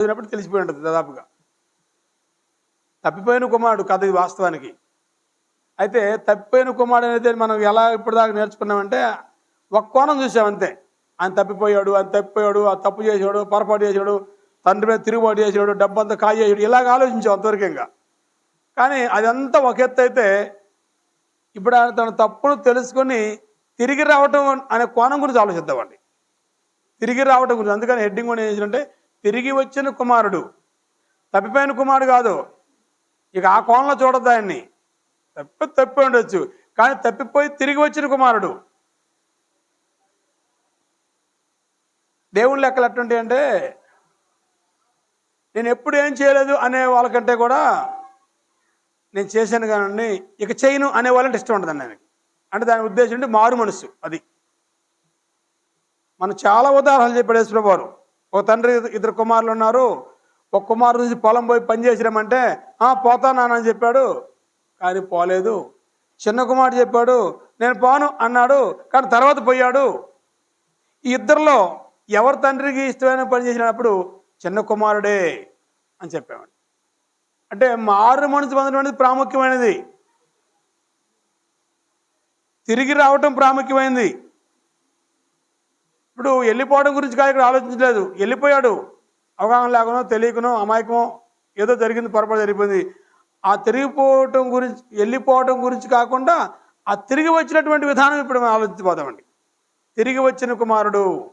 చదివినప్పుడు తెలిసిపోయి ఉంటుంది దాదాపుగా. తప్పిపోయిన కుమారుడు కథ ఇది వాస్తవానికి. అయితే తప్పిపోయిన కుమారుడు అనేది మనం ఎలా ఇప్పటిదాకా నేర్చుకున్నామంటే ఒక కోణం చూసాం అంతే. ఆయన తప్పిపోయాడు ఆయన తప్పిపోయాడు ఆ తప్పు చేసాడు పొరపాటు చేసాడు తండ్రి మీద తిరుగుబాటు చేసాడు డబ్బంతా కాయ చేసాడు ఇలాగ ఆలోచించాం అంతవరకు ఇంకా కానీ అదంతా ఒక ఎత్తు అయితే ఇప్పుడు ఆయన తన తప్పును తెలుసుకొని తిరిగి రావటం అనే కోణం గురించి ఆలోచిద్దామండి. తిరిగి రావటం గురించి అందుకని హెడ్డింగ్ కూడా ఏం చేసినంటే తిరిగి వచ్చిన కుమారుడు. తప్పిపోయిన కుమారుడు కాదు. ఇక ఆ కోణంలో చూడద్దు ఆయన్ని. తప్పి తప్పి ఉండొచ్చు. కానీ తప్పిపోయి తిరిగి వచ్చిన కుమారుడు. దేవుని లెక్కలు ఎట్టుంటాయి అంటే నేను ఎప్పుడు ఏం చేయలేదు అనే వాళ్ళకంటే కూడా నేను చేశాను కానీ ఇక చేయను అనే వాళ్ళంటే ఇష్టం ఉంటుందండి ఆయనకి. అంటే దాని ఉద్దేశం అంటే మారు మనసు. అది. మనం చాలా ఉదాహరణలు చెప్పాడు యేసుప్రభు ఒక తండ్రి ఇద్దరు కుమారులు ఉన్నారు. ఒక కుమారుడు నుంచి పొలం పోయి పని చేసినామంటే "ఆ, పోతానని చెప్పాడు. కానీ పోలేదు. చిన్న కుమారుడు చెప్పాడు నేను పోను అన్నాడు. కానీ తర్వాత పోయాడు. ఈ ఇద్దరిలో ఎవరి తండ్రికి ఇష్టమైన పని చేసినప్పుడు చిన్న కుమారుడే అని చెప్పామండి. అంటే మారు మనసు పొందడం అనేది ప్రాముఖ్యమైనది. తిరిగి రావటం ప్రాముఖ్యమైనది. ఇప్పుడు వెళ్ళిపోవడం గురించి కాదు ఇక్కడ ఆలోచించలేదు. వెళ్ళిపోయాడు. అవగాహన లేకుండా తెలియకనో అమాయకమో ఏదో జరిగింది పొరపాటు జరిగిపోయింది. ఆ తిరిగిపోవటం గురించి వెళ్ళిపోవటం గురించి కాకుండా ఆ తిరిగి వచ్చినటువంటి విధానం ఇప్పుడు మనం ఆలోచించిపోతామండి తిరిగి వచ్చిన కుమారుడు.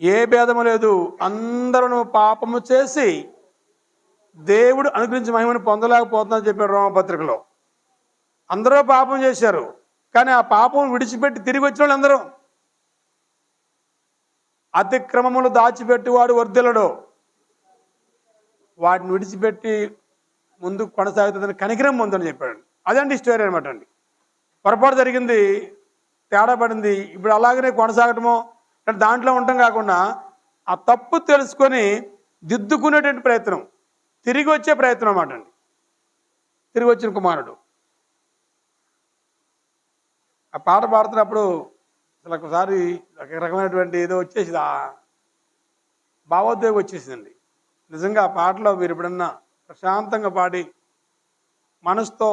ఏ భేదము లేదు. అందరూ పాపము చేసి దేవుడు అనుగ్రహించి మహిమను పొందలేకపోతుందని చెప్పాడు రోమపత్రికలో. అందరూ పాపం చేశారు. కానీ ఆ పాపం విడిచిపెట్టి తిరిగి వచ్చిన వాళ్ళందరూ అతిక్రమములు దాచిపెట్టివాడు వర్ధిల్లడు. వాటిని విడిచిపెట్టి ముందు కొనసాగుతుందని కనికరం పొందని చెప్పాడు. అదండి స్టోరీ అనమాట అండి. పొరపాటు జరిగింది తేడా పడింది ఇప్పుడు అలాగనే కొనసాగటమో అంటే దాంట్లో ఉండటం కాకుండా ఆ తప్పు తెలుసుకొని దిద్దుకునేటువంటి ప్రయత్నం తిరిగి వచ్చే ప్రయత్నం అన్నమాట అండి. తిరిగి వచ్చిన కుమారుడు. ఆ పాట పాడుతున్నప్పుడు అసలు ఒకసారి ఒక రకమైనటువంటి ఏదో వచ్చేసింది. ఆ భావోద్వేగం వచ్చేసిందండి. నిజంగా ఆ పాటలో మీరు ఎప్పుడన్నా ప్రశాంతంగా పాడి మనసుతో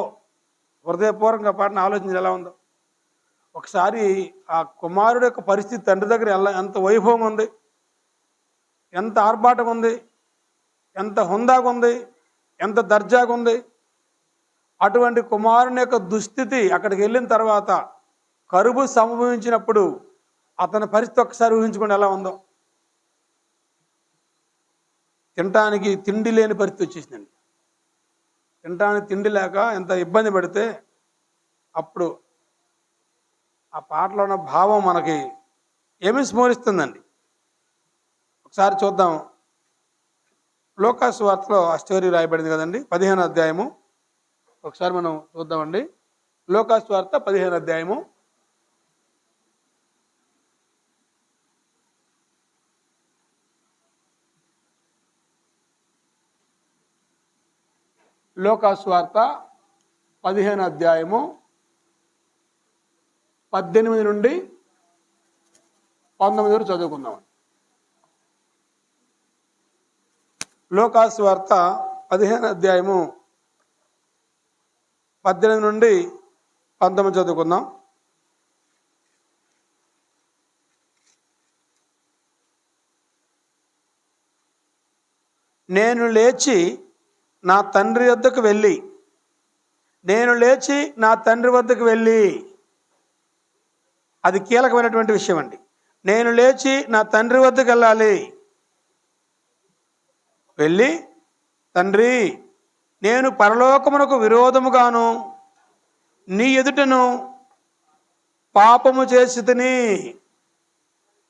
హృదయపూర్వకంగా పాడిన ఆలోచించి ఎలా ఉందో. ఒకసారి ఆ కుమారుడు యొక్క పరిస్థితి తండ్రి దగ్గర ఎలా ఎంత వైభవం ఉంది ఎంత ఆర్భాటం ఉంది ఎంత హుందాగా ఉంది ఎంత దర్జాగా ఉంది. అటువంటి కుమారుని యొక్క దుస్థితి అక్కడికి వెళ్ళిన తర్వాత కరువు సంభవించినప్పుడు అతని పరిస్థితి ఒక్కసారి ఊహించుకోండి ఎలా ఉందో. తినటానికి తిండి లేని పరిస్థితి వచ్చేసిందండి. తినటానికి తిండి లేక ఎంత ఇబ్బంది పడితే అప్పుడు ఆ పాటలో ఉన్న భావం మనకి ఏమి స్మరిస్తుందండి. ఒకసారి చూద్దాం. లోకాసు వార్తలో ఆ స్టోరీ రాయబడింది కదండి. పదిహేను అధ్యాయము. ఒకసారి మనం చూద్దామండి. లోకాసు వార్త పదిహేను అధ్యాయము. లోకాసు వార్త పదిహేను అధ్యాయము పద్దెనిమిది నుండి పంతొమ్మిది వరకు చదువుకుందాం. లోకాసు వార్త పదిహేను అధ్యాయము పద్దెనిమిది నుండి పంతొమ్మిది చదువుకుందాం. నేను లేచి నా తండ్రి వద్దకు వెళ్ళి. నేను లేచి నా తండ్రి వద్దకు వెళ్ళి. అది కీలకమైనటువంటి విషయం అండి. నేను లేచి నా తండ్రి వద్దకు వెళ్ళాలి. వెళ్ళి తండ్రి నేను పరలోకమునకు విరోధముగాను నీ ఎదుటను పాపము చేసి తిని.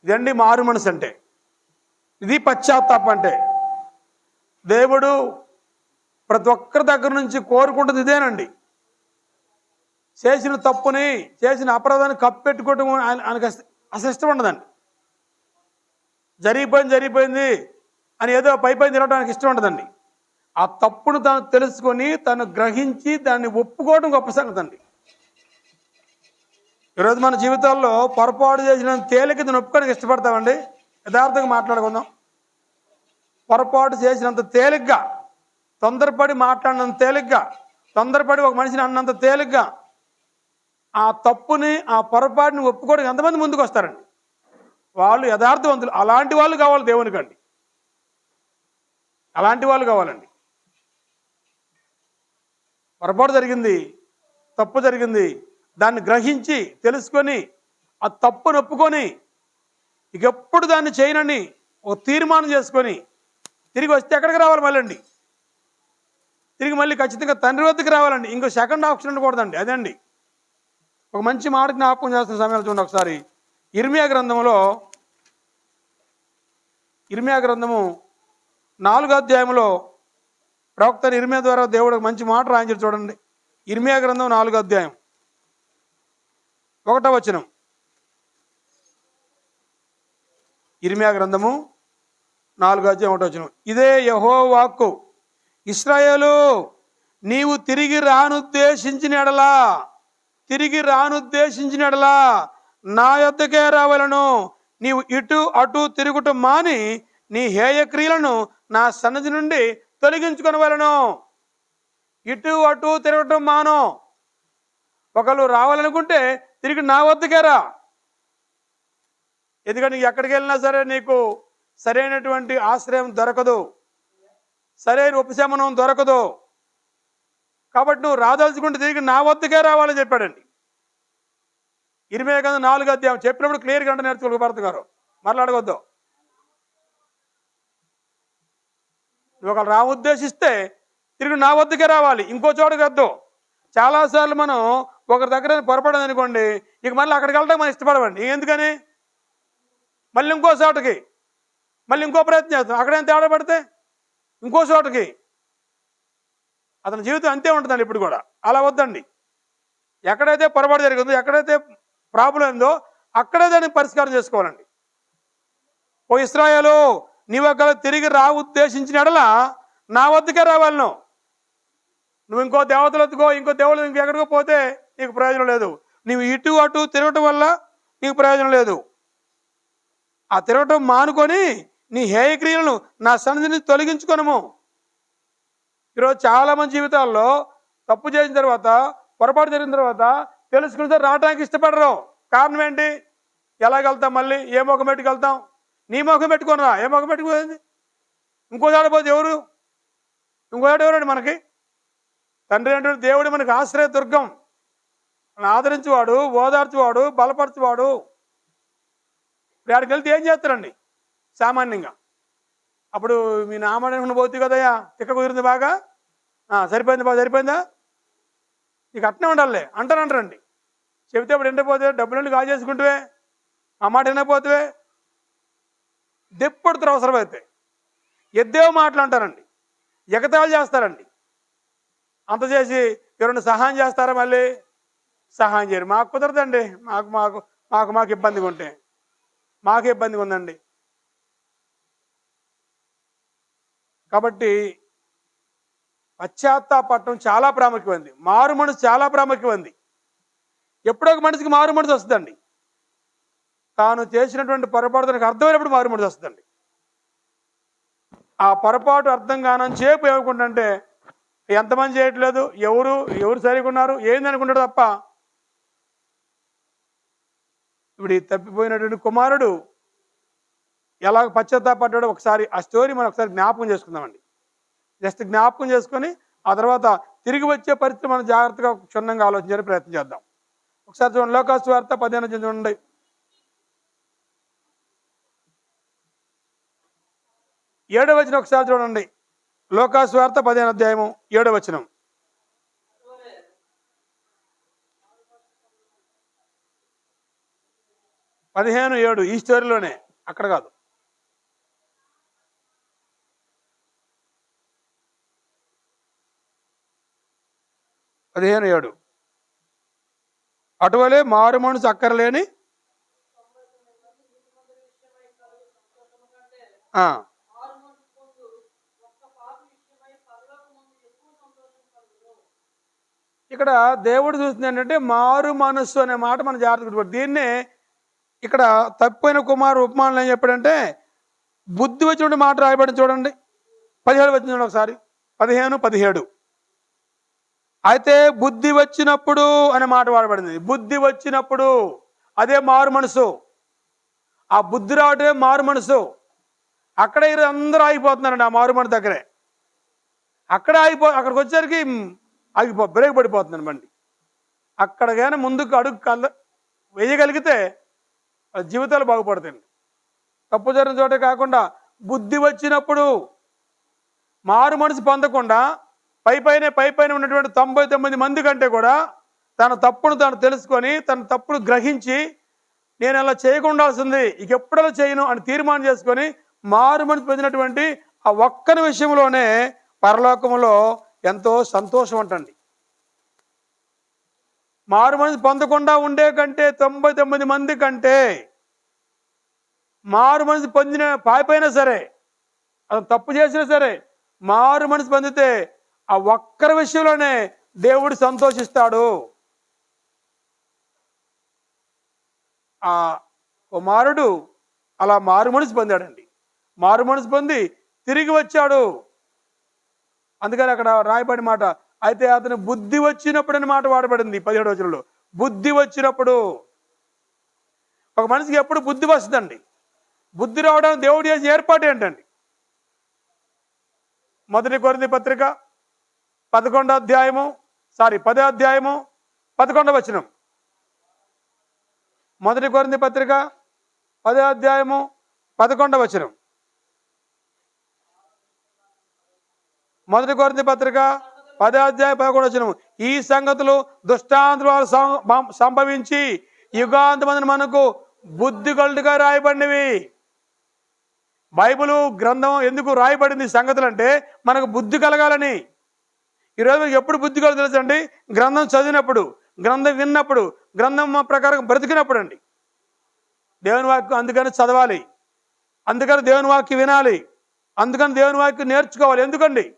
ఇదండి మారు మనసు అంటే. ఇది పశ్చాత్తాపం అంటే. దేవుడు ప్రతి ఒక్కరి దగ్గర నుంచి కోరుకుంటుంది ఇదేనండి. చేసిన తప్పుని చేసిన అపరాధాన్ని కప్పెట్టుకోవటం ఆయనకు అసలు ఇష్టం ఉండదండి. జరిగిపోయింది జరిగిపోయింది అని ఏదో పై పై తినడానికి ఇష్టం ఉండదండి. ఆ తప్పును తాను తెలుసుకొని తను గ్రహించి దాన్ని ఒప్పుకోవడం గొప్ప సంగతి అండి ఈరోజు మన జీవితాల్లో పొరపాటు చేసిన తేలిక దాన్ని ఒప్పుకోడానికి ఇష్టపడతామండి. యథార్థంగా మాట్లాడుకుందాం. పొరపాటు చేసినంత తేలిగ్గా తొందరపడి మాట్లాడినంత తేలిగ్గా తొందరపడి ఒక మనిషిని అన్నంత తేలిగ్గా ఆ తప్పుని ఆ పొరపాటుని ఒప్పుకోవడానికి ఎంతమంది ముందుకు వస్తారండి వాళ్ళు యథార్థవంతులు. అలాంటి వాళ్ళు కావాలి దేవునికండి అలాంటి వాళ్ళు కావాలండి. పొరపాటు జరిగింది తప్పు జరిగింది దాన్ని గ్రహించి తెలుసుకొని ఆ తప్పును ఒప్పుకొని ఇక ఎప్పుడు దాన్ని చేయనని ఒక తీర్మానం చేసుకొని తిరిగి వస్తే ఎక్కడికి రావాలి మళ్ళీ అండి తిరిగి మళ్ళీ ఖచ్చితంగా తండ్రి వద్దకు రావాలండి. ఇంకో సెకండ్ ఆప్షన్ ఉండకూడదండి. అదండి. ఒక మంచి మాట జ్ఞాపకం చేస్తున్న సమయాలు చూడండి ఒకసారి. ఇర్మియా గ్రంథంలో ఇర్మియా గ్రంథము నాలుగో అధ్యాయంలో ప్రవక్త ఇర్మియా ద్వారా దేవుడు మంచి మాట రాయించారు చూడండి. ఇర్మియా గ్రంథం నాలుగో అధ్యాయం. ఒకటో వచనం. ఇర్మియా గ్రంథము నాలుగో అధ్యాయం ఒకటో వచనం. ఇదే యహో వాక్కు ఇస్రాయేలు నీవు తిరిగి రానుద్దేశించిన ఎడలా తిరిగి రానుద్దేశించిన ఎడలా నా యొద్దకే రావలను నీవు ఇటు అటు తిరుగుట మాని నీ హేయక్రియలను నా సన్నది నుండి తొలగించుకొనవలను ఇటు అటు తిరగటం మాను. ఒకళ్ళు రావాలనుకుంటే తిరిగి నా వద్దకే రా. ఎందుకంటే నీకు ఎక్కడికి వెళ్ళినా సరే నీకు సరైనటువంటి ఆశ్రయం దొరకదు. సరైన ఉపశమనం దొరకదు. కాబట్టి నువ్వు రాదలుచుకుంటే తిరిగి నా వద్దకే రావాలని చెప్పాడండి. ఇరవై కదా నాలుగు అధ్యాయం చెప్పినప్పుడు క్లియర్గా అంటే నేర్చుకోవాలి భరత్ గారు. మరలా అడగొద్దు. నువ్వు ఒకళ్ళు రా ఉద్దేశిస్తే తిరిగి నా వద్దకే రావాలి. ఇంకో చోటుకి వద్దు. చాలాసార్లు మనం ఒకరి దగ్గర పొరపడదు అనుకోండి ఇక మళ్ళీ అక్కడికి వెళ్ళడం మనం ఇష్టపడమండి. ఎందుకని? మళ్ళీ ఇంకో చోటకి మళ్ళీ ఇంకో ప్రయత్నం చేస్తాం అక్కడేం తేడా పడితే? ఇంకో చోటకి. అతని జీవితం అంతే ఉంటుందండి ఇప్పుడు కూడా. అలా వద్దండి. ఎక్కడైతే పొరపాటు జరిగిందో ఎక్కడైతే ప్రాబ్లం ఉందో అక్కడే దాన్ని పరిష్కారం చేసుకోవాలండి. ఓ ఇస్రాయలు నీవు ఒకవేళ తిరిగి రా ఉద్దేశించిన ఎడల నా వద్దకే రావాలి నువ్వు నువ్వు ఇంకో దేవతలు ఎత్తుకో ఇంకో దేవుడు ఇంకెక్కడికో పోతే నీకు ప్రయోజనం లేదు. నువ్వు ఇటు అటు తిరగటం వల్ల నీకు ప్రయోజనం లేదు. ఆ తిరగటం మానుకొని నీ హేయక్రియలను నా సన్నిధిని తొలగించుకొనము. ఈరోజు చాలా మంది జీవితాల్లో తప్పు చేసిన తర్వాత పొరపాటు జరిగిన తర్వాత తెలుసుకున్న రావడానికి ఇష్టపడరు. కారణం ఏంటి? ఎలాగెళ్తాం మళ్ళీ? ఏ ముఖం పెట్టుకెళ్తాం? నీ ముఖం పెట్టుకోనరా ఏ ముఖం పెట్టుకుపోయింది ఇంకో పోతే ఎవరు? ఇంకో ఎవరండి మనకి? తండ్రి అంటే దేవుడు మనకి ఆశ్రయ దుర్గం. మనం ఆదరించేవాడు ఓదార్చేవాడు బలపరచేవాడు. వాడికి వెళ్తే ఏం చేస్తారండి? సామాన్యంగా. అప్పుడు మీ నామని పోతుంది కదయ్యా తిక్క కుదిరింది బాగా? సరిపోయింది బాగా సరిపోయిందా? నీకు అట్నే ఉండాలి అంటారంటారండి చెబితే ఇప్పుడు ఎండిపోతే డబ్బులు కాజేసుకుంటే ఆ మాట వినకపోతే అవసరం అవసరమైతే. ఎద్దేవో మాటలు అంటారండి. ఎగతాళి చేస్తారండి. అంత చేసి ఎవరైనా సహాయం చేస్తారా మళ్ళీ? సహాయం చేయరు. మాకు కుదరదండి. మాకు మాకు మాకు మాకు ఇబ్బందిగా ఉంటే. మాకు ఇబ్బందిగా ఉందండి. కాబట్టి పశ్చాత్తాపడటం చాలా ప్రాముఖ్యమైంది. మారు మనసు చాలా ప్రాముఖ్యమైంది. ఎప్పుడో ఒక మనిషికి మారు మనసు వస్తుందండి. తాను చేసినటువంటి పొరపాటు తనకు అర్థమైనప్పుడు మారు మనసు వస్తుందండి. ఆ పొరపాటు అర్థం కానని చేపు ఏమనుకుంటుంటే ఎంతమంది చేయట్లేదు ఎవరు ఎవరు సరిగా ఉన్నారు ఏంది అనుకుంటాడు తప్ప ఇప్పుడు ఈ తప్పిపోయినటువంటి కుమారుడు ఎలా పశ్చాత్తాపడ్డాడో ఒకసారి ఆ స్టోరీ మనం ఒకసారి జ్ఞాపకం చేసుకుందామండి. జస్ట్ జ్ఞాపకం చేసుకొని ఆ తర్వాత తిరిగి వచ్చే పరిస్థితి మనం జాగ్రత్తగా క్షుణ్ణంగా ఆలోచించే ప్రయత్నం చేద్దాం. ఒకసారి చూడండి లోకాసు వార్త పదిహేను చూడండి. ఏడవ వచనం ఒకసారి చూడండి. లోకాసు వార్త పదిహేను అధ్యాయము ఏడవ వచనం. పదిహేను ఏడు ఈ స్టోరీలోనే అక్కడ కాదు. పదిహేను ఏడు. అటువలే మారు మనసు అక్కర్లేని ఇక్కడ దేవుడు చూస్తుంది ఏంటంటే మారు మనస్సు అనే మాట మన జాగ్రత్త దీన్నే ఇక్కడ తప్పిపోయిన కుమారు ఉపమానులు ఏం చెప్పాడంటే బుద్ధి వచ్చినటువంటి మాట రాయబడి చూడండి. పదిహేడు వచ్చింది చూడండి ఒకసారి. పదిహేను పదిహేడు. అయితే బుద్ధి వచ్చినప్పుడు అనే మాట వాడబడింది. బుద్ధి వచ్చినప్పుడు అదే మారు మనసు. ఆ బుద్ధి రావటమే మారు మనసు. అక్కడ అందరూ ఆగిపోతున్నారండి ఆ మారు మనసు దగ్గరే. అక్కడ ఆగిపో అక్కడికి వచ్చేసరికి ఆగిపో బ్రేక్ పడిపోతుందండి బండి. అక్కడ కానీ ముందుకు అడుగు కళ్ళ వేయగలిగితే జీవితాలు బాగుపడతాయండి. తప్పు జరిగిన చోటే కాకుండా బుద్ధి వచ్చినప్పుడు మారు మనసు పొందకుండా పై పైనే పై పైన ఉన్నటువంటి తొంభై తొమ్మిది మంది కంటే కూడా తన తప్పును తాను తెలుసుకొని తన తప్పును గ్రహించి నేను అలా చేయకుండాల్సింది ఇక ఎప్పుడలా చేయను అని తీర్మానం చేసుకొని మారు మనసు పొందినటువంటి ఆ ఒక్కని విషయంలోనే పరలోకంలో ఎంతో సంతోషం అంటండి. మారు మనసు పొందకుండా ఉండే కంటే తొంభై తొమ్మిది మంది కంటే మారు మనసు పొందిన పాయిపోయినా సరే అతను తప్పు చేసినా సరే మారు మనసు పొందితే ఆ ఒక్కరి విషయంలోనే దేవుడు సంతోషిస్తాడు. ఆ కుమారుడు అలా మారు మనసు పొందాడండి. మారు మనసు పొంది తిరిగి వచ్చాడు. అందుకని అక్కడ రాయబడి మాట అయితే అతను బుద్ధి వచ్చినప్పుడు అని మాట వాడబడింది పదిహేడు వచనంలో. బుద్ధి వచ్చినప్పుడు ఒక మనిషికి ఎప్పుడు బుద్ధి వస్తుందండి. బుద్ధి రావడం దేవుడు చేసిన ఏర్పాటు ఏంటండి? మొదటి కొరింది పత్రిక పదకొండో అధ్యాయము సారీ పదో అధ్యాయము పదకొండవ వచనం. మొదటి కొరింది పత్రిక పదో అధ్యాయము పదకొండవ వచనం. మొదటి కొరింది పత్రిక పదో అధ్యాయం పదకొండు వచనం ఈ సంగతులు దుష్టాంతుల సం- సంభవించి యుగాంతమంది మనకు బుద్ధి కలుడుగా రాయబడినవి. బైబిలు గ్రంథం ఎందుకు రాయబడింది సంగతులు అంటే మనకు బుద్ధి కలగాలని. ఈరోజు మనకి ఎప్పుడు బుద్ధి కలుగు తెలుసండి? గ్రంథం చదివినప్పుడు గ్రంథం విన్నప్పుడు గ్రంథం ప్రకారం బ్రతికినప్పుడు అండి దేవుని వాక్యం అందుకని చదవాలి. అందుకని దేవుని వాక్యం వినాలి. అందుకని దేవుని వాక్యం నేర్చుకోవాలి. ఎందుకండి?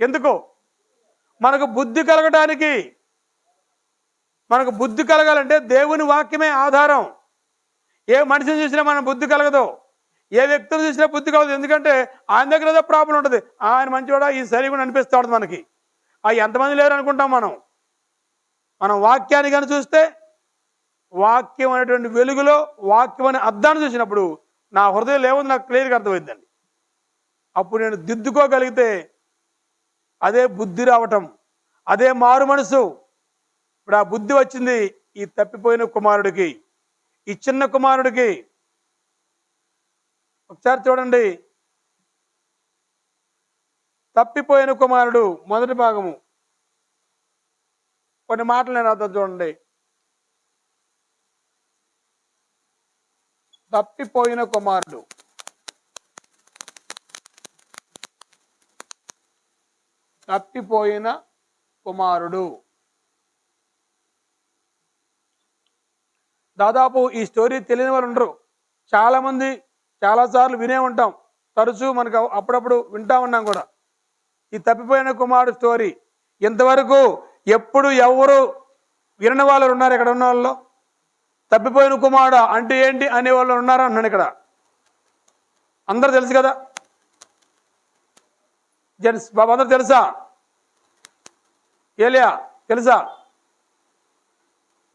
ఎందుకు? మనకు బుద్ధి కలగడానికి మనకు బుద్ధి కలగాలంటే దేవుని వాక్యమే ఆధారం. ఏ మనిషిని చూసినా మనం బుద్ధి కలగదు. ఏ వ్యక్తిని చూసినా బుద్ధి కలగదు. ఎందుకంటే ఆయన దగ్గర ఏదో ప్రాబ్లం ఉంటుంది. ఆయన మంచివాడా? ఈ సరిగా అనిపిస్తాడు మనకి. ఆ ఎంతమంది లేరు అనుకుంటాం మనం? మనం వాక్యాన్ని కానీ చూస్తే వాక్యం అనేటువంటి వెలుగులో వాక్యం అనే అర్థాన్ని చూసినప్పుడు నా హృదయం ఏముంది నాకు క్లియర్గా అర్థమైందండి. అప్పుడు నేను దిద్దుకోగలిగితే అదే బుద్ధి రావటం అదే మారు మనసు. ఇప్పుడు ఆ బుద్ధి వచ్చింది ఈ తప్పిపోయిన కుమారుడికి ఈ చిన్న కుమారుడికి. ఒకసారి చూడండి తప్పిపోయిన కుమారుడు మొదటి భాగము. కొన్ని మాటలు నేను అర్థం చూడండి. తప్పిపోయిన కుమారుడు. తప్పిపోయిన కుమారుడు. దాదాపు ఈ స్టోరీ తెలియని వాళ్ళు ఉండరు. చాలామంది చాలాసార్లు వినే ఉంటాం. తరచూ మనకు అప్పుడప్పుడు వింటా ఉన్నాం కూడా. ఈ తప్పిపోయిన కుమారుడు స్టోరీ. ఇంతవరకు ఎప్పుడు ఎవరు వినని వాళ్ళు ఉన్నారు ఇక్కడ ఉన్న వాళ్ళు తప్పిపోయిన కుమారుడు అంటే ఏంటి అనే వాళ్ళు ఉన్నారు? అన్నాను ఇక్కడ. అందరు తెలుసు కదా? జెంట్స్ బాబు అందరు తెలుసా? ఏలియా తెలుసా?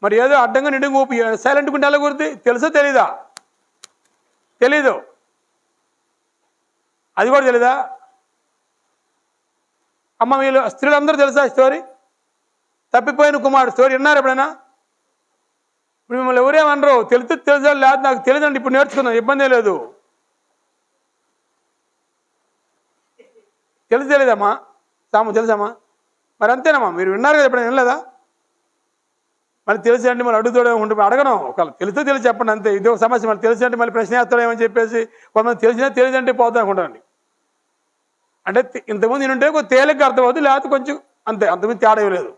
మరి ఏదో అడ్డంగా నిండు ఊపి సైలెంట్ గుంటే ఎలా గుర్తి? తెలుసా తెలీదా? తెలీదు. అది కూడా తెలీదా? అమ్మ వీళ్ళు స్త్రీలందరూ తెలుసా స్టోరీ? తప్పిపోయిన కుమారుడు స్టోరీ విన్నారు ఎప్పుడైనా? ఇప్పుడు మిమ్మల్ని ఎవరేమనరు తెలుసు తెలుసా లేదు నాకు తెలియదండి. ఇప్పుడు నేర్చుకుందాం. ఇబ్బంది లేదు. తెలుసు తెలియదమ్మా. సాము తెలుసమ్మా మరి అంతేనమ్మా. మీరు విన్నారు కదా ఎప్పుడైనా వినలేదా? మళ్ళీ తెలిసి అంటే మళ్ళీ అడుగుతాడే ఉంటే అడగను. ఒకళ్ళు తెలిస్తే తెలిసి చెప్పండి అంతే. ఇది ఒక సమస్య. మళ్ళీ తెలిసి అంటే మళ్ళీ ప్రశ్న వేస్తాడేమని చెప్పేసి కొంతమంది తెలిసినా తెలియదంటే పోతా అనుకుంటానండి. అంటే ఇంతకుముందు నేను ఉంటే కొంచెం తేలిగ్గా అర్థమవుతుంది లేకపోతే కొంచెం అంతే అంతకుముందు తేడా లేదు.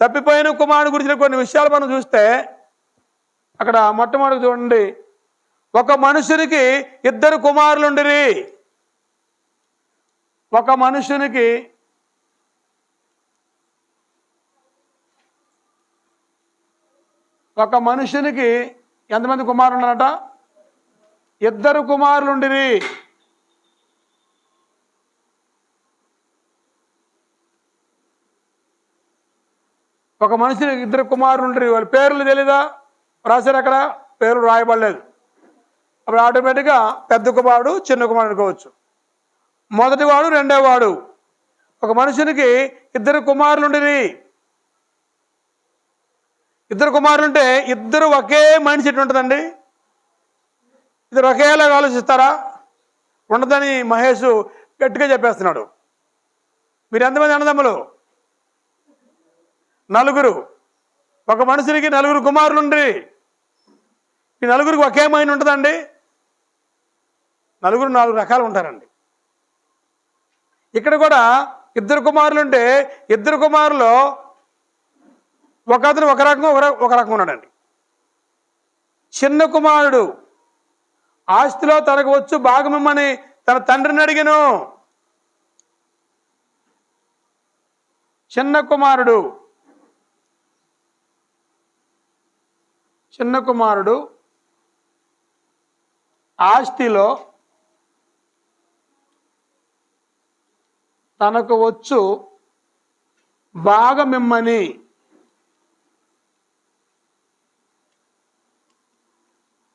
తప్పిపోయిన కుమారుడు గురించిన కొన్ని విషయాలు మనం చూస్తే అక్కడ మొట్టమొదటి చూడండి ఒక మనుషునికి ఇద్దరు కుమారులుండిరి. ఒక మనుషునికి ఒక మనుషునికి ఎంతమంది కుమారులు ఉన్నారట ఇద్దరు కుమారులు ఒక మనిషి ఇద్దరు కుమారులు ఉంటారు వాళ్ళ పేర్లు తెలీదా? రాశారు అక్కడ. పేరు రాయబడలేదు. అప్పుడు ఆటోమేటిక్గా పెద్ద కుమారుడు చిన్న కుమారుడు అనుకోవచ్చు. మొదటివాడు రెండోవాడు ఒక మనుషునికి ఇద్దరు కుమారులుండిరి ఇద్దరు కుమారులు ఉంటే ఇద్దరు ఒకే మైండ్ సెట్ ఉంటుందండి. ఇద్దరు ఒకేలాగా ఆలోచిస్తారా? ఉండదని మహేష్ గట్టిగా చెప్పేస్తున్నాడు. మీరు ఎంతమంది అన్నదమ్ములు? నలుగురు. ఒక మనుషునికి నలుగురు కుమారులుండ్రి. ఈ నలుగురికి ఒకేమైన ఉంటుందండి. నలుగురు నాలుగు రకాలు ఉంటారండి. ఇక్కడ కూడా ఇద్దరు కుమారులు ఉంటే ఇద్దరు కుమారులు ఒక అతను ఒక రకం ఒక ఒక రకం ఉన్నాడండి. చిన్న కుమారుడు. ఆస్తిలో తనకు వచ్చు భాగమిమ్మని తన తండ్రిని అడిగాను. చిన్న కుమారుడు. చిన్న కుమారుడు ఆస్తిలో తనకు వచ్చు భాగమిమ్మని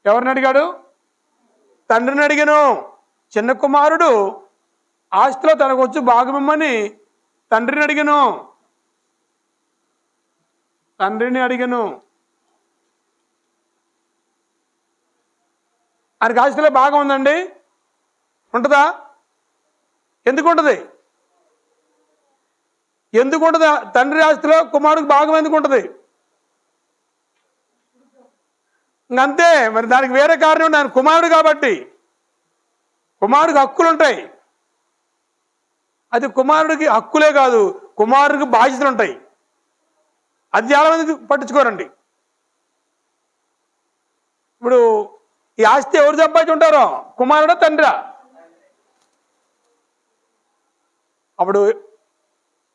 ఎవరిని అడిగాడు? తండ్రిని అడిగాను. చిన్న కుమారుడు ఆస్తిలో తనకు వచ్చి భాగమిమ్మని తండ్రిని అడిగాను. తండ్రిని అడిగాను. ఆయనకి ఆస్తిలో భాగం ఉందండి ఉంటుందా? ఎందుకు ఉంటుంది? ఎందుకు ఉంటుంది? తండ్రి ఆస్తిలో కుమారుడికి భాగం ఎందుకు ఉంటుంది? అంతే మరి దానికి వేరే కారణం ఆయన కుమారుడు కాబట్టి. కుమారుడికి హక్కులు ఉంటాయి. అది కుమారుడికి హక్కులే కాదు కుమారుడికి బాధ్యతలు ఉంటాయి. అది చాలామంది పట్టించుకోరండి? ఇప్పుడు ఈ ఆస్తి ఎవరు సంపాదించి ఉంటారో కుమారుడా తండ్రా? అప్పుడు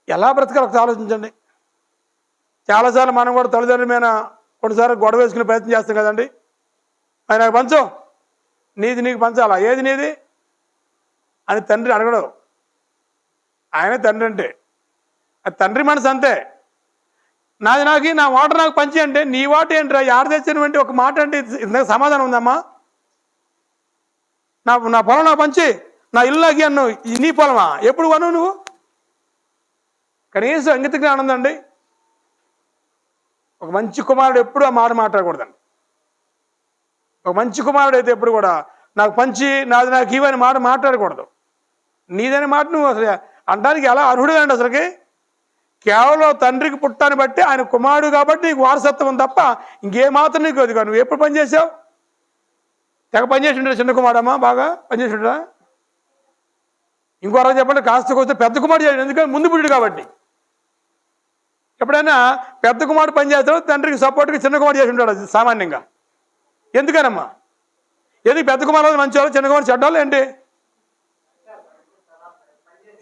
ఎలా బ్రతకాలి? ఒకసారి ఆలోచించండి. చాలాసార్లు మనం కూడా తల్లిదండ్రుల మీద కొన్నిసార్లు గొడవ వేసుకునే ప్రయత్నం చేస్తాం కదండి. ఆయన నాకు పంచు. నీది నీకు పంచాలా? ఏది నీది? అని తండ్రి అడగడు. ఆయన తండ్రి అంటే. తండ్రి మనసు అంతే. నాది నాకు నా వాటర్ నాకు పంచి అంటే నీ వాట ఏంట్రా? ఆడ తెచ్చినటువంటి ఒక మాట అంటే ఇంతకు సమాధానం ఉందమ్మా? నా నా పొలం నాకు పంచి నా ఇల్లు నాకు అన్ను. నీ పొలమా? ఎప్పుడు కొను నువ్వు? కనీసం అంగిత జ్ఞానం ఉందండి. ఒక మంచి కుమారుడు ఎప్పుడు ఆ మాట మాట్లాడకూడదండి. ఒక మంచి కుమారుడు అయితే ఎప్పుడు కూడా నాకు పంచి నాది నాకు ఇవని మాట మాట్లాడకూడదు. నీదనే మాట నువ్వు అసలు అనడానికి ఎలా అర్హుడు అండి అసలుకి? కేవలం తండ్రికి పుట్టాన్ని బట్టి ఆయన కుమారుడు కాబట్టి నీకు వారసత్వం తప్ప ఇంకేమాత్రం నీకు అది కాదు. నువ్వు ఎప్పుడు పని చేసావు? తెగ పనిచేసి ఉంటాడు చిన్న కుమారమ్మా బాగా పనిచేసి ఉంటాడా ఇంకో రోజు చెప్పండి కాస్త కోస్తే పెద్ద కుమారుడు చేయడు ఎందుకంటే ముందు పుట్టాడు కాబట్టి. ఎప్పుడైనా పెద్ద కుమారుడు పనిచేస్తాడు తండ్రికి సపోర్ట్గా చిన్న కుమారుడు చేసి ఉంటాడు సామాన్యంగా. ఎందుకనమ్మా? ఎందుకు పెద్ద కుమారుడు మంచి వాళ్ళు చిన్న కుమారుడు చెడ్డాలు ఏంటి?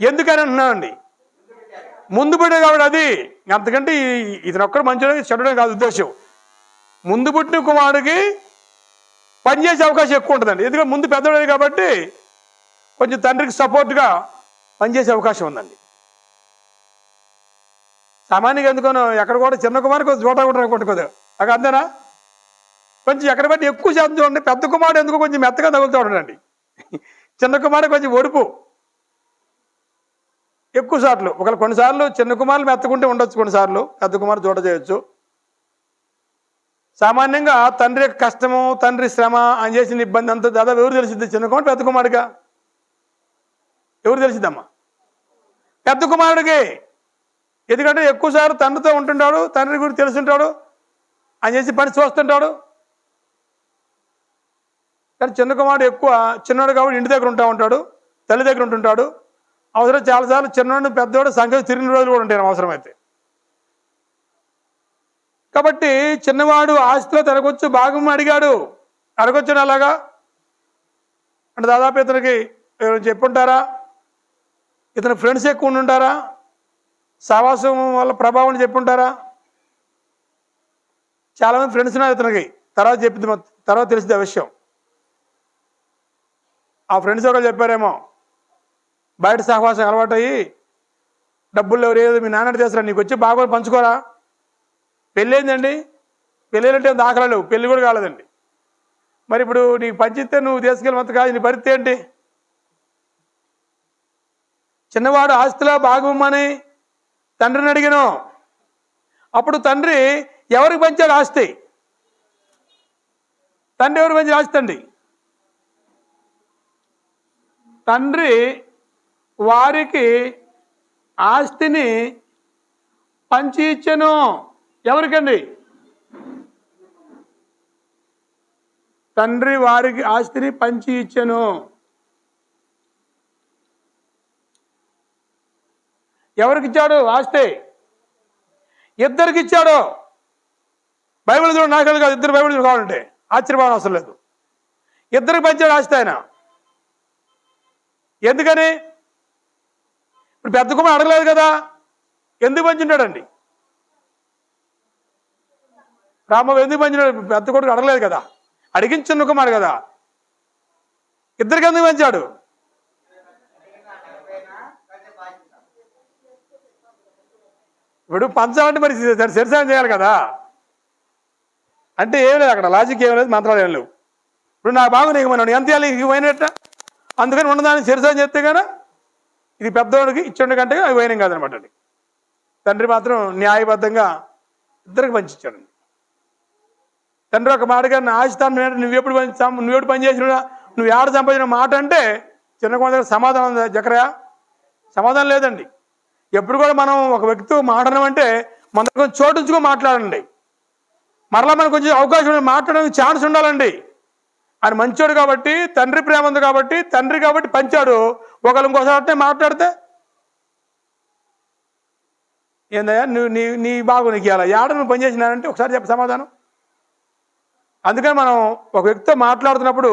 ఎందుకని అంటున్నానండి? ముందు పుట్టే కాబట్టి అది. అంతకంటే ఈ- ఇతను ఒక్కడు మంచిగా చెడ్డడం కాదు ఉద్దేశం. ముందు పుట్టిన కుమారుడికి పనిచేసే అవకాశం ఎక్కువ ఉంటుందండి. ఎందుకంటే ముందు పెద్దవాడు కాబట్టి కొంచెం తండ్రికి సపోర్ట్గా పనిచేసే అవకాశం ఉందండి. సామాన్యంగా ఎందుకనో ఎక్కడ కూడా చిన్న కుమారుడు కొంచెం చూడ కూడా కొట్టుకోదు నాకు అంతేనా? కొంచెం ఎక్కడ బట్టి ఎక్కువ శాతం చూడండి పెద్ద కుమారుడు ఎందుకు కొంచెం మెత్తగా తగులుతూ ఉండండి చిన్న కుమారుడు కొంచెం ఒడుపు. ఎక్కువ సార్లు. ఒకవేళ కొన్నిసార్లు చిన్న కుమారులు మెత్తకుంటే ఉండొచ్చు కొన్నిసార్లు. పెద్ద కుమారు చూడ చేయొచ్చు. సామాన్యంగా తండ్రి యొక్క కష్టము తండ్రి శ్రమ అని చేసిన ఇబ్బంది అంతా దాదాపు ఎవరు తెలిసింది చిన్న కుమారుడు పెద్ద కుమారుడిగా ఎవరు తెలిసిందమ్మా పెద్ద కుమారుడికి. ఎందుకంటే ఎక్కువసార్లు తండ్రితో ఉంటుంటాడు తండ్రి గురించి తెలుసుంటాడు అని చేసి పని చూస్తుంటాడు. కానీ చిన్న కుమారుడు ఎక్కువ చిన్నవాడు కాబట్టి ఇంటి దగ్గర ఉంటా ఉంటాడు తల్లి దగ్గర ఉంటుంటాడు. అవసరం చాలాసార్లు చిన్నోడు పెద్దోడు సంఘం తిరిగిన రోజులు కూడా ఉంటాయి అవసరమైతే కాబట్టి చిన్నవాడు ఆస్తిలో తనకొచ్చు భాగం అడిగాడు. అడగొచ్చాను అలాగా? అంటే దాదాపు ఇతనికి చెప్పుంటారా? ఇతని ఫ్రెండ్స్ ఎక్కువ ఉండి ఉంటారా సావాసం వల్ల ప్రభావం చెప్పుంటారా? చాలామంది ఫ్రెండ్స్ ఉన్నారు ఇతనికి. తర్వాత చెప్పింది తర్వాత తెలిసింది ఆ విషయం. ఆ ఫ్రెండ్స్ ఒకరు చెప్పారేమో బయట సహవాసం అలవాటు అయ్యి డబ్బులు ఎవరు ఏదో మీ నాన్న చేస్తారా? నీకు వచ్చి బాగా పంచుకోరా? పెళ్ళి ఏందండి దాఖలాలు దాఖలా పెళ్ళి కూడా కాలేదండి. మరి ఇప్పుడు నీకు పంచిస్తే నువ్వు తీసుకెళ్ళి మొత్తం కాదు. నీ పరిస్థితి ఏంటి? చిన్నవాడు ఆస్తిలో భాగమని తండ్రిని అడిగాను. అప్పుడు తండ్రి ఎవరికి పంచాడు ఆస్తి? తండ్రి ఎవరికి పంచాడు ఆస్తి అండి? తండ్రి వారికి ఆస్తిని పంచి ఇచ్చను ఎవరికండి? తండ్రి వారికి ఆస్తిని పంచి ఇచ్చను ఎవరికి ఇచ్చాడు ఆస్తి? ఇద్దరికి ఇచ్చాడు బైబిల్ చూడు నాకు కాదు ఇద్దరు బైబిల్ చూడు కావాలంటే. ఆశ్చర్యపోవడం అవసరం లేదు. ఇద్దరికి పంచాడు ఆస్తి ఆయన. ఎందుకని? ఇప్పుడు పెద్ద కుమారుడు అడగలేదు కదా ఎందుకు పంచున్నాడండి రామబాబు ఎందుకు పంచినాడు పెద్ద కొడుకు అడగలేదు కదా అడిగిన చిన్న కుమార్ కదా ఇద్దరికి ఎందుకు పంచాడు ఇప్పుడు పంచాలంటే మరి శిరసాయం చేయాలి కదా అంటే ఏం లేదు అక్కడ లాజిక్ ఏం లేదు మంత్రాలు ఏం లేవు ఇప్పుడు నా బాగు నీకు మనం ఎంత ఇవ్వాలి ఇది అందుకని ఉన్నదాన్ని శిరసాయం చేస్తే కానీ ఇది పెద్దవాడికి ఇచ్చిండు కంటే అది వైనం కాదనమాట అండి తండ్రి మాత్రం న్యాయబద్ధంగా ఇద్దరికి పంచిచ్చాడండి తండ్రి ఒక మాటగా నా ఆశిస్తాను నేను నువ్వు ఎప్పుడు పని సం- నువ్వు ఎప్పుడు పని చేసినా నువ్వు ఆడ సంపాదించిన మాట అంటే చిన్న కొంత సమాధానం జకరా సమాధానం లేదండి. ఎప్పుడు కూడా మనం ఒక వ్యక్తితో మాట్లాడమంటే మన కొంచెం చోటు మాట్లాడండి. మరలా మనకు కొంచెం అవకాశం ఉంది, మాట్లాడడానికి ఛాన్స్ ఉండాలండి. ఆయన మంచోడు కాబట్టి తండ్రి ప్రేమ ఉంది కాబట్టి తండ్రి కాబట్టి పంచాడు. ఒకళ్ళు ఇంకోసారి మాట్లాడితే ఏందయ్యా నువ్వు నీ నీ బాగు నీకు ఇవ్వాలి ఏడ నువ్వు పని చేసినానంటే ఒకసారి చెప్ప సమాధానం. అందుకని మనం ఒక వ్యక్తితో మాట్లాడుతున్నప్పుడు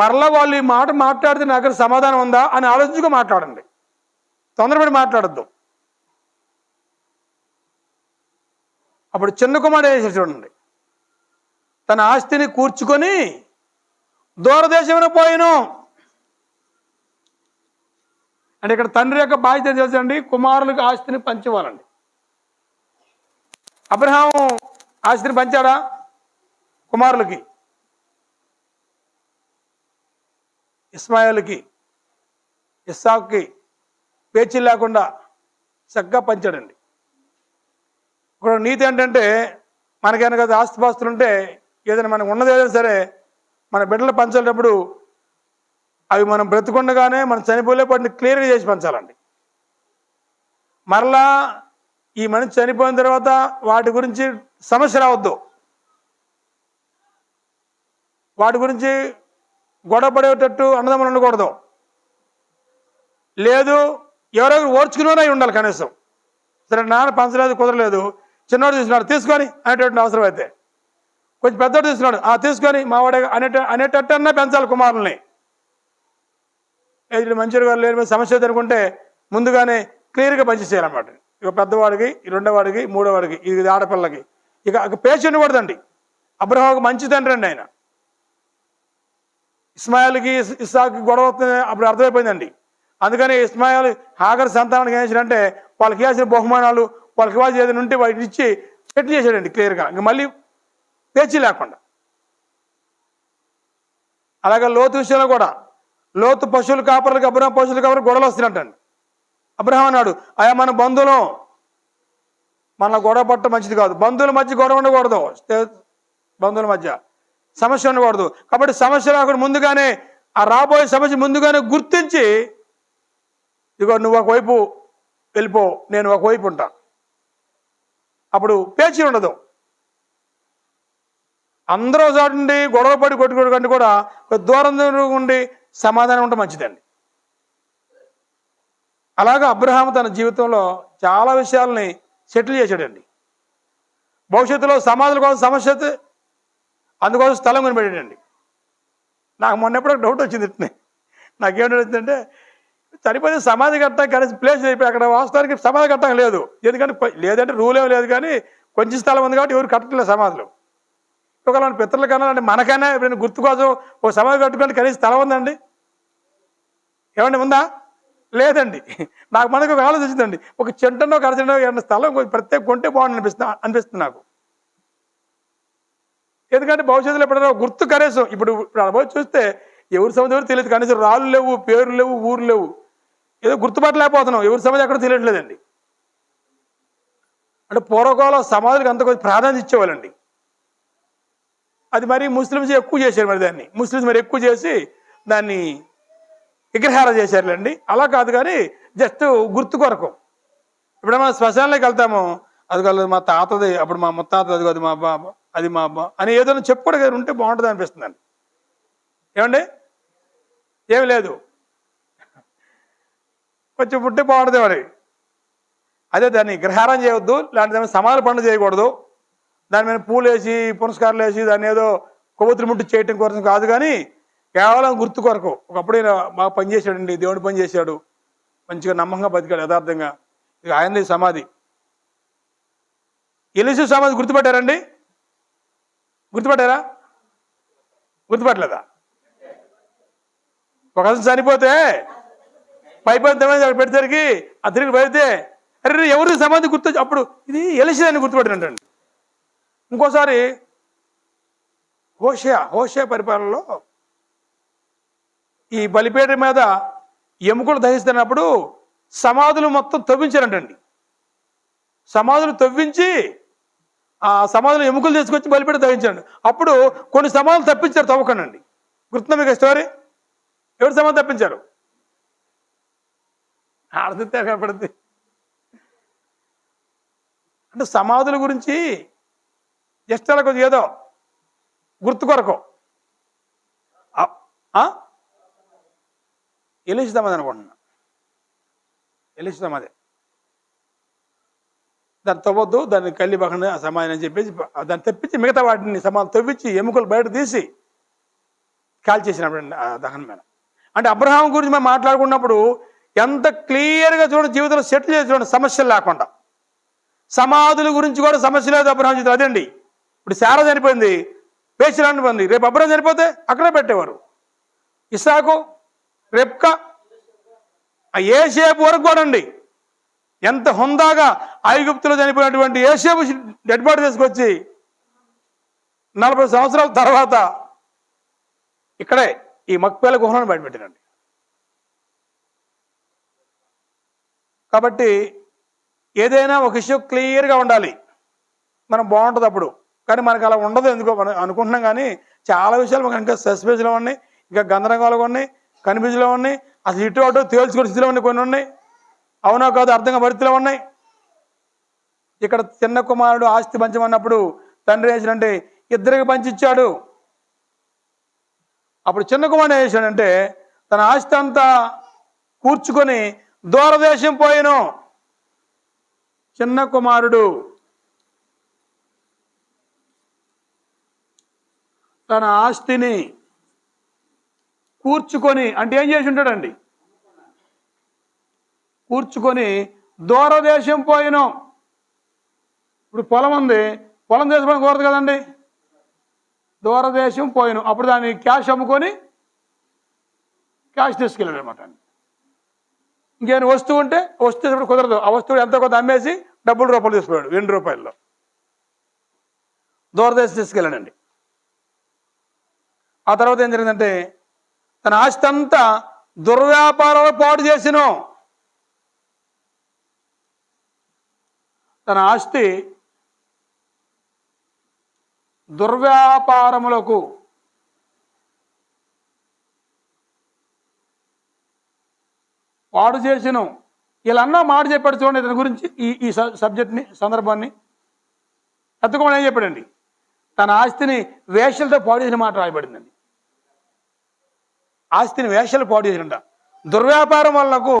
మరలా వాళ్ళు ఈ మాట మాట్లాడితే నాకు సమాధానం ఉందా అని ఆలోచించుకో మాట్లాడండి. తొందరపడి మాట్లాడద్దు. అప్పుడు చిన్న కుమారుడు వేసి చూడండి. తన ఆస్తిని కూర్చుకొని దూరదేశంలో పోయిను. అంటే ఇక్కడ తండ్రి యొక్క బాధ్యత తెలుసండి? కుమారులకు ఆస్తిని పంచివ్వాలండి. అబ్రహాం ఆస్తిని పంచాడా? కుమారులకి. ఇస్మాయిల్కి. ఇస్సాక్కి. పేచీ లేకుండా చక్కగా పంచాడండి. ఇప్పుడు నీతి ఏంటంటే మనకైనా కదా ఆస్తిపాస్తులు ఉంటే ఏదైనా మనకు ఉన్నది ఏదైనా సరే మన బిడ్డలు పంచేటప్పుడు అవి మనం బ్రతుకుండగానే మనం చనిపోలే వాటిని క్లియర్గా చేసి పంచాలండి. మరలా ఈ మనిషి చనిపోయిన తర్వాత వాటి గురించి సమస్య రావద్దు. వాటి గురించి గొడవ పడేటట్టు అన్నదమ్ములు ఉండకూడదు. లేదు ఎవరో ఓర్చుకునే ఉండాలి కనీసం. సరే నాన్న పంచలేదు కుదరలేదు చిన్నోడు తీసుకున్నాడు తీసుకొని అనేటటువంటి అవసరం అయితే. కొంచెం పెద్దోడు తీసుకున్నాడు. ఆ తీసుకొని మావాడే అనేట అనేటట్టన్నా పెంచాలి కుమారుల్ని. ఇది మంచిగా గారు లేని మీద సమస్య ఉంది అనుకుంటే ముందుగానే క్లియర్గా పనిచేసేయాలన్నమాట ఇక పెద్దవాడికి రెండోవాడికి మూడోవాడికి ఇది ఆడపిల్లకి. ఇక పేషెంట్ కూడదండి అబ్రహాకు మంచి తండ్రి అండి ఆయన. ఇస్మాయిల్కి ఇస్సాకి గొడవ అవుతుంది అప్పుడు అర్థమైపోయిందండి. అందుకని ఇస్మాయిల్ హాగర్ సంతానానికి ఏం చేసినంటే వాళ్ళకి ఇవ్వాల్సిన బహుమానాలు వాళ్ళకి ఇవ్వాల్సి ఏదైనా ఉంటే వాటిని ఇచ్చి సెటిల్ చేశాడండి క్లియర్గా. ఇంక మళ్ళీ పేచీ లేకుండా. అలాగే లోతు విషయంలో కూడా లోతు పశువులు కాపర్లకు అబ్రహం పశువులు కాపర్ గొడవలు వస్తున్నట్టండి అబ్రహం అన్నాడు అయా మన బంధువులం మన గొడవ పట్ట మంచిది కాదు. బంధువుల మధ్య గొడవ ఉండకూడదు. బంధువుల మధ్య సమస్య ఉండకూడదు. కాబట్టి సమస్య రాకుండా ముందుగానే ఆ రాబోయే సమస్య ముందుగానే గుర్తించి ఇగో నువ్వు ఒకవైపు వెళ్ళిపో నేను ఒకవైపు ఉంటా. అప్పుడు పేచీ ఉండదు. అందరూ ఒకసారి గొడవ పడి కొట్టుకోవడం కూడా కొద్ది దూరం దూరం ఉండి సమాధానం ఉంటే మంచిదండి. అలాగా అబ్రహాం తన జీవితంలో చాలా విషయాల్ని సెటిల్ చేశాడండి. భవిష్యత్తులో సమాధుల కోసం సమస్య అందుకోసం స్థలం కొనిపెట్టాడండి. నాకు మొన్న ఒక డౌట్ వచ్చింది ఇట్నే. నాకేం చనిపోతే సమాధి కట్టడం కనీసం ప్లేస్ అయిపోయి అక్కడ వాస్తవానికి సమాధి కట్టడం లేదు. ఎందుకంటే లేదంటే రూల్ ఏం లేదు కానీ కొంచెం స్థలం ఉంది కాబట్టి ఎవరు కట్టట్లేదు సమాధులు. ఒకవేళ పిత్రులు కన్నా అంటే మనకైనా ఎప్పుడైనా గుర్తు కోసం ఒక సమాధి కట్టుకుంటే కనీసం స్థలం ఉందండి. ఏమండి ఉందా? లేదండి. నాకు మనకు ఒక ఆలోచన వచ్చిందండి. ఒక చెంటనో ఒక ఏమన్నా స్థలం ప్రత్యేక కొంటే బాగుంది అనిపిస్తుంది అనిపిస్తుంది నాకు. ఎందుకంటే భవిష్యత్తులో ఎప్పుడైనా గుర్తు కనీసం ఇప్పుడు ఇప్పుడు చూస్తే ఎవరి సమాధి ఎవరు తెలియదు. కనీసం రాళ్ళు లేవు పేర్లు లేవు ఊరు లేవు. ఏదో గుర్తుపట్టలేకపోతున్నాం. ఎవరి సమాధి ఎక్కడో తెలియట్లేదండి. అంటే పూర్వకాలం సమాధులకు అంత కొంచెం ప్రాధాన్యత ఇచ్చేవాళ్ళండి. అది మరి ముస్లిమ్స్ ఎక్కువ చేశారు మరి దాన్ని. ముస్లిమ్స్ మరి ఎక్కువ చేసి దాన్ని విగ్రహాలు చేశారులేండి. అలా కాదు కానీ జస్ట్ గుర్తు కొరకు. ఇప్పుడు మనం శ్మశానంలోకి వెళ్తాము అది కాదు మా తాతది అప్పుడు మా ముత్తాత అది కాదు మా బాబా అది మా అబ్బా అని ఏదైనా చెప్పుకోవడం ఉంటే బాగుంటుంది అనిపిస్తుందండి ఏమండి? ఏమి లేదు. కొంచెం పుట్టి బాగుంటుంది మరి. అదే దాన్ని గ్రహారం చేయవద్దు లాంటి దాన్ని సమాధి పండుగ చేయకూడదు. దాని మీద పూలేసి పునస్కారాలు పురస్కారాలు వేసి దాన్ని ఏదో కొవ్వొత్తులు ముట్టు చేయటం కోసం కాదు కానీ కేవలం గుర్తు కొరకు ఒకప్పుడు బాగా పనిచేశాడండి దేవుడు పని చేశాడు. మంచిగా నమ్మకంగా బతికాడు యథార్థంగా. ఇక ఆయనది సమాధి. ఎలిసి సమాధి గుర్తుపట్టారండి? గుర్తుపట్టారా? గుర్తుపట్టలేదా? ఒక చనిపోతే పైపైన తెమ్మని పెట్టేసరికి ఆ తిరిగి పడితే అరే ఎవరి సమాధి గుర్తు అప్పుడు ఇది ఎలిసి అని గుర్తుపట్టినట్టండి ఇంకోసారి హోషియా హోషియా పరిపాలనలో ఈ బలిపేట మీద ఎముకలు దహిస్తున్నప్పుడు సమాధులు మొత్తం తవ్వించారంటండి. సమాధులు తవ్వించి ఆ సమాధులు ఎముకలు తీసుకొచ్చి బలిపేట దహించండి అప్పుడు కొన్ని సమాధులు తప్పించారు తవ్వకండి గుర్తుందా మీకు స్టోరీ? ఎవరు సమాధి తప్పించారు? ఆడదితే కనపడుతుంది అంటే సమాధుల గురించి జస్ట్ కొద్ది ఏదో గుర్తు కొరకు. ఆ- అనుకుంటున్నా. ఎలిసి దాన్ని తవ్వద్దు దాన్ని కల్లి పక్కన సమాధి అని చెప్పేసి దాన్ని తెప్పించి మిగతా వాటిని సమాధి తవ్వించి ఎముకలు బయట తీసి కాల్చేసినప్పుడు ఆ దహనం మీద. అంటే అబ్రహాం గురించి మనం మాట్లాడుకున్నప్పుడు ఎంత క్లియర్గా చూడండి జీవితంలో సెటిల్ చేసి చూడండి సమస్యలు లేకుండా. సమాధుల గురించి కూడా సమస్య లేదు అబ్రహాం జీవితం అదండి ఇప్పుడు శార చనిపోయింది పేచి చనిపోయింది రేపు అబ్రహం చనిపోతే అక్కడే పెట్టేవారు. ఇసాకు రెప్కా ఆ ఏసేపు వరకు కూడా అండి ఎంత హుందాగా ఐగుప్తులో చనిపోయినటువంటి ఏసేపు డెడ్ బాడీ తీసుకొచ్చి నలభై సంవత్సరాల తర్వాత ఇక్కడే ఈ మక్పేల గుహలను బయటపెట్టినండి కాబట్టి ఏదైనా ఒక ఇష్యూ క్లియర్గా ఉండాలి. మనం బాగుంటుంది అప్పుడు. కానీ మనకు అలా ఉండదు ఎందుకో మనం అనుకుంటున్నాం కానీ చాలా విషయాలు మనకు ఇంకా సస్పెన్స్లో ఉన్నాయి ఇంకా గందరగోళంగా ఉన్నాయి కన్ఫ్యూజ్లో ఉన్నాయి అసలు ఇటు అటు తేల్చుకునే స్థితిలో ఉన్నాయి కొన్ని ఉన్నాయి అవునో కాదు అర్థంగా పరిస్థితిలో ఉన్నాయి. ఇక్కడ చిన్న కుమారుడు ఆస్తి పంచమన్నప్పుడు తండ్రి వేసినంటే ఇద్దరికి పంచిచ్చాడు అప్పుడు చిన్న కుమారుడు ఏం చేశాడంటే తన ఆస్తి అంతా కూర్చుకొని దూరదేశం పోయాను. చిన్న కుమారుడు తన ఆస్తిని కూర్చుకొని అంటే ఏం చేసి ఉంటాడండి? కూర్చుకొని దూరదేశం పోయిను. ఇప్పుడు పొలం ఉంది. పొలం చేసుకోవడం కోరదు కదండి? దూరదేశం పోయిన. అప్పుడు దాన్ని క్యాష్ అమ్ముకొని క్యాష్ తీసుకెళ్ళాడు అనమాట ఇంకేమైనా వస్తువు ఉంటే వస్తువు కుదరదు. ఆ వస్తువు ఎంత కొంత అమ్మేసి డబ్బులు రూపాయలు తీసుకున్నాడు రెండు రూపాయల్లో. దూరదేశం తీసుకెళ్ళాడండి. ఆ తర్వాత ఏం జరిగిందంటే తన ఆస్తి అంతా దుర్వ్యాపారంలో పాటు చేసిను. తన ఆస్తి దుర్వ్యాపారములకు పాడు చేసిను. వీళ్ళన్నా మాట చెప్పాడు చూడండి ఇతని గురించి ఈ ఈ సబ్జెక్ట్ని సందర్భాన్ని. ఎత్తుకోమని ఏం చెప్పాడండి? తన ఆస్తిని వేషలతో పాడు చేసిన మాట రాయబడిందండి. ఆస్తిని వేషలు పాడు చేసినంట దుర్వ్యాపారం వల్లకు